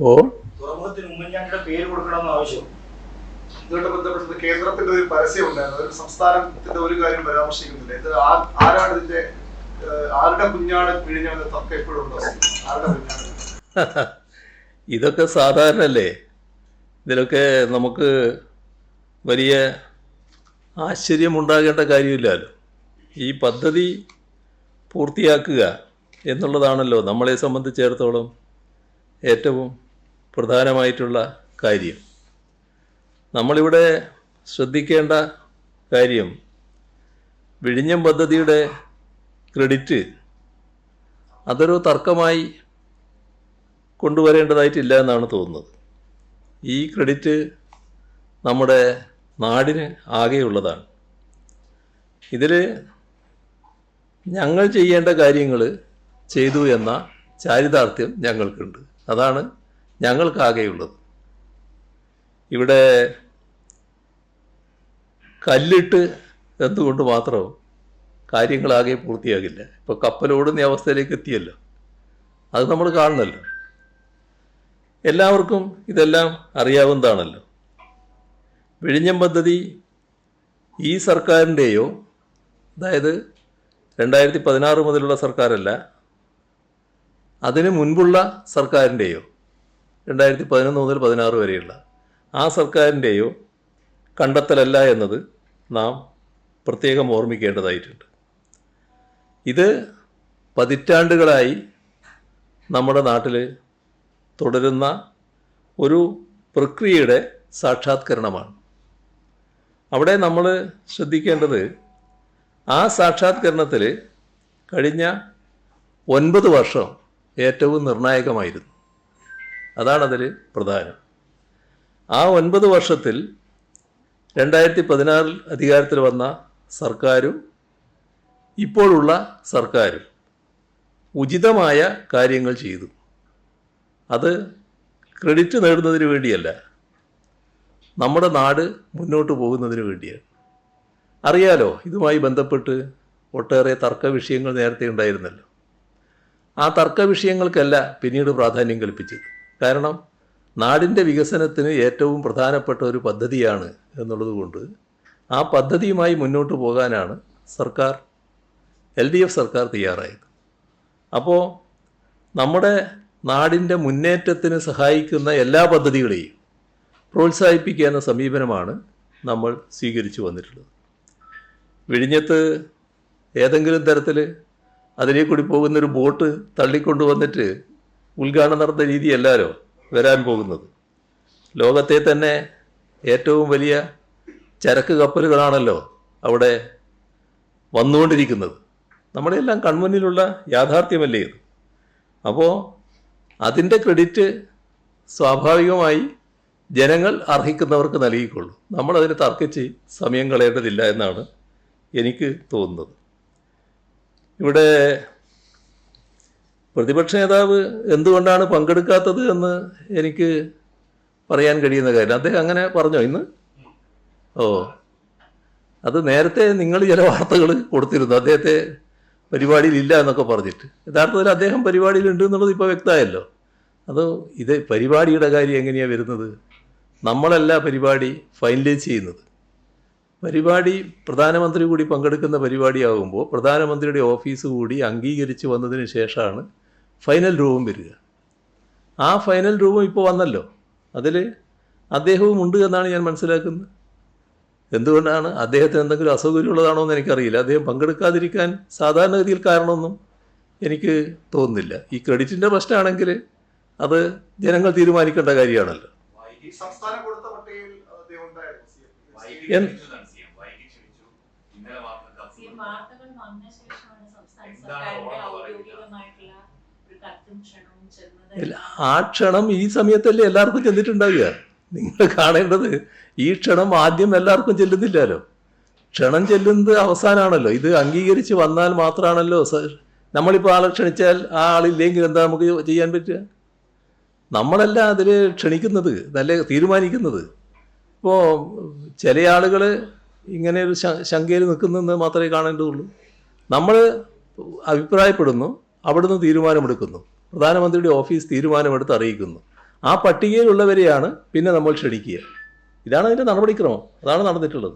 ഓ. തുറമുഖത്തിന് ഉമ്മൻചാണ്ടിയുടെ പേര് കൊടുക്കണമെന്ന് ആവശ്യം. ഇതുമായിട്ട് ബന്ധപ്പെട്ടത് കേന്ദ്രത്തിന്റെ ഒരു പരസ്യം ഉണ്ടായിരുന്നു ഒരു സംസ്ഥാനത്തിന്റെ ഒരു കാര്യം പരാമർശിക്കുന്നില്ല. ഇത് ആ- ആരാണ് ഇതിന്റെ ഏഹ്, ആരുടെ കുഞ്ഞാണ് പിഴിഞ്ഞാണ് തർക്കം എപ്പോഴും ഉണ്ടോ? ആരുടെ കുഞ്ഞാണ് ഇതൊക്കെ സാധാരണല്ലേ? ഇതിലൊക്കെ നമുക്ക് വലിയ ആശ്ചര്യമുണ്ടാകേണ്ട കാര്യമില്ലല്ലോ. ഈ പദ്ധതി പൂർത്തിയാക്കുക എന്നുള്ളതാണല്ലോ നമ്മളെ സംബന്ധിച്ചിടത്തോളം ഏറ്റവും പ്രധാനമായിട്ടുള്ള കാര്യം. നമ്മളിവിടെ ശ്രദ്ധിക്കേണ്ട കാര്യം വിഴിഞ്ഞം പദ്ധതിയുടെ ക്രെഡിറ്റ് അതൊരു തർക്കമായി കൊണ്ടുവരേണ്ടതായിട്ടില്ല എന്നാണ് തോന്നുന്നത്. ഈ ക്രെഡിറ്റ് നമ്മുടെ നാടിന് ആകെയുള്ളതാണ്. ഇതിൽ ഞങ്ങൾ ചെയ്യേണ്ട കാര്യങ്ങൾ ചെയ്തു എന്ന ചാരിതാർത്ഥ്യം ഞങ്ങൾക്കുണ്ട്. അതാണ് ഞങ്ങൾക്കാകെയുള്ളത്. ഇവിടെ കല്ലിട്ട് എന്തുകൊണ്ട് മാത്രം കാര്യങ്ങളാകെ പൂർത്തിയാകില്ല? ഇപ്പോൾ കപ്പലോടുന്ന അവസ്ഥയിലേക്ക് എത്തിയല്ലോ. അത് നമ്മൾ കാണണമല്ലോ എല്ലാവർക്കും ഇതെല്ലാം അറിയാവുന്നതാണല്ലോ. വിഴിഞ്ഞം പദ്ധതി ഈ സർക്കാരിന്റെയോ അതായത് രണ്ടായിരത്തി പതിനാറ് മുതലുള്ള സർക്കാരല്ല അതിന് മുൻപുള്ള സർക്കാരിന്റെയോ രണ്ടായിരത്തി പതിനൊന്ന് മുതൽ പതിനാറ് വരെയുള്ള ആ സർക്കാരിന്റെയോ കണ്ടെത്തലല്ല എന്നത് നാം പ്രത്യേകം ഓർമ്മിക്കേണ്ടതായിട്ടുണ്ട്. ഇത് പതിറ്റാണ്ടുകളായി നമ്മുടെ നാട്ടിൽ തുടരുന്ന ഒരു പ്രക്രിയയുടെ സാക്ഷാത്കരണമാണ്. അവിടെ നമ്മൾ ശ്രദ്ധിക്കേണ്ടത് ആ സാക്ഷാത്കരണത്തിൽ കഴിഞ്ഞ ഒൻപത് വർഷം ഏറ്റവും നിർണായകമായിരുന്നു. അതാണതിൽ പ്രധാനം. ആ ഒൻപത് വർഷത്തിൽ രണ്ടായിരത്തി പതിനാറിൽ അധികാരത്തിൽ വന്ന സർക്കാരും ഇപ്പോഴുള്ള സർക്കാരും ഉചിതമായ കാര്യങ്ങൾ ചെയ്തു. അത് ക്രെഡിറ്റ് നേടുന്നതിന് വേണ്ടിയല്ല. നമ്മുടെ നാട് മുന്നോട്ട് പോകുന്നതിന് വേണ്ടിയാണ്. അറിയാലോ ഇതുമായി ബന്ധപ്പെട്ട് ഒട്ടേറെ തർക്ക വിഷയങ്ങൾ നേരത്തെ ഉണ്ടായിരുന്നല്ലോ. ആ തർക്ക വിഷയങ്ങൾക്കല്ല പിന്നീട് പ്രാധാന്യം കൽപ്പിച്ചത്. കാരണം നാടിന്റെ വികസനത്തിന് ഏറ്റവും പ്രധാനപ്പെട്ട ഒരു പദ്ധതിയാണ് എന്നുള്ളതുകൊണ്ട് ആ പദ്ധതിയുമായി മുന്നോട്ട് പോകാനാണ് സർക്കാർ എൽ ഡി എഫ് സർക്കാർ തയ്യാറായത്. അപ്പോൾ നമ്മുടെ നാടിന്റെ മുന്നേറ്റത്തിന് സഹായിക്കുന്ന എല്ലാ പദ്ധതികളെയും പ്രോത്സാഹിപ്പിക്കുക എന്ന സമീപനമാണ് നമ്മൾ സ്വീകരിച്ചു വന്നിട്ടുള്ളത്. വിഴിഞ്ഞത്ത് ഏതെങ്കിലും തരത്തിൽ അതിലേക്കൂടി കൂടി പോകുന്നൊരു ബോട്ട് തള്ളിക്കൊണ്ടു വന്നിട്ട് ഉദ്ഘാടനം നടന്ന രീതിയല്ലാരോ വരാൻ പോകുന്നത്. ലോകത്തെ തന്നെ ഏറ്റവും വലിയ ചരക്ക് കപ്പലുകളാണല്ലോ അവിടെ വന്നുകൊണ്ടിരിക്കുന്നത്. നമ്മുടെ എല്ലാം കൺമുന്നിലുള്ള യാഥാർത്ഥ്യമല്ലേ ഇത്? അപ്പോൾ അതിന്റെ ക്രെഡിറ്റ് സ്വാഭാവികമായി ജനങ്ങൾ അർഹിക്കുന്നവർക്ക് നൽകിക്കൊള്ളൂ. നമ്മളതിന് തർക്കിച്ച് സമയം കളയേണ്ടതില്ല എന്നാണ് എനിക്ക് തോന്നുന്നത്. ഇവിടെ പ്രതിപക്ഷ നേതാവ് എന്തുകൊണ്ടാണ് പങ്കെടുക്കാത്തത് എന്ന് എനിക്ക് പറയാൻ കഴിയുന്ന കാര്യം. അദ്ദേഹം അങ്ങനെ പറഞ്ഞോ ഇന്ന്? ഓ. അത് നേരത്തെ നിങ്ങൾ ചില വാർത്തകൾ കൊടുത്തിരുന്നു. അദ്ദേഹത്തെ പരിപാടിയിൽ ഇല്ല എന്നൊക്കെ പറഞ്ഞിട്ട്. യഥാർത്ഥത്തിൽ അദ്ദേഹം പരിപാടിയിലുണ്ട് എന്നുള്ളത് ഇപ്പോൾ വ്യക്തമായല്ലോ. അത് ഇത് പരിപാടിയുടെ കാര്യം എങ്ങനെയാണ് വരുന്നത്? നമ്മളല്ല പരിപാടി ഫൈനലൈസ് ചെയ്യുന്നത്. പരിപാടി പ്രധാനമന്ത്രി കൂടി പങ്കെടുക്കുന്ന പരിപാടിയാകുമ്പോൾ പ്രധാനമന്ത്രിയുടെ ഓഫീസ് കൂടി അംഗീകരിച്ച് വന്നതിന് ശേഷമാണ് ഫൈനൽ രൂപം വരിക. ആ ഫൈനൽ രൂപം ഇപ്പോൾ വന്നല്ലോ. അതിൽ അദ്ദേഹവും ഉണ്ട് എന്നാണ് ഞാൻ മനസ്സിലാക്കുന്നത്. എന്തുകൊണ്ടാണ്? അദ്ദേഹത്തിന് എന്തെങ്കിലും അസൗകര്യമുള്ളതാണോ എന്ന് എനിക്കറിയില്ല. അദ്ദേഹം പങ്കെടുക്കാതിരിക്കാൻ സാധാരണഗതിയിൽ കാരണമൊന്നും എനിക്ക് തോന്നുന്നില്ല. ഈ ക്രെഡിറ്റിന്റെ പ്രശ്നമാണെങ്കിൽ അത് ജനങ്ങൾ തീരുമാനിക്കേണ്ട കാര്യമാണല്ലോ. ഇന്നലെ വാർത്തകൾ വന്ന ശേഷമാണ് സംസ്ഥാന സർക്കാരിന്റെ? ഔദ്യോഗികമായിട്ടുള്ള ആ ക്ഷണം ഈ സമയത്തല്ലേ എല്ലാവർക്കും ചെന്നിട്ടുണ്ടാവുക. നിങ്ങൾ കാണേണ്ടത് ഈ ക്ഷണം ആദ്യം എല്ലാവർക്കും ചെല്ലുന്നില്ലല്ലോ. ക്ഷണം ചെല്ലുന്നത് അവസാനമാണല്ലോ ഇത് അംഗീകരിച്ച് വന്നാൽ മാത്രമാണല്ലോ നമ്മളിപ്പോൾ ആളെ ക്ഷണിച്ചാൽ ആ ആളില്ലെങ്കിൽ എന്താ നമുക്ക് ചെയ്യാൻ പറ്റുക? നമ്മളല്ല അതിൽ ക്ഷണിക്കുന്നത് നല്ല തീരുമാനിക്കുന്നത്. ഇപ്പോൾ ചില ആളുകൾ ഇങ്ങനെ ഒരു ശങ്കയിൽ നിൽക്കുന്നെന്ന് മാത്രമേ കാണേണ്ടതുള്ളൂ. നമ്മൾ അഭിപ്രായപ്പെടുന്നു. അവിടുന്ന് തീരുമാനമെടുക്കുന്നു. പ്രധാനമന്ത്രിയുടെ ഓഫീസ് തീരുമാനമെടുത്ത് അറിയിക്കുന്നു. ആ പട്ടികയിലുള്ളവരെയാണ് പിന്നെ നമ്മൾ ക്ഷണിക്കുക. ഇതാണ് അതിന്റെ നടപടിക്രമം. അതാണ് നടന്നിട്ടുള്ളത്.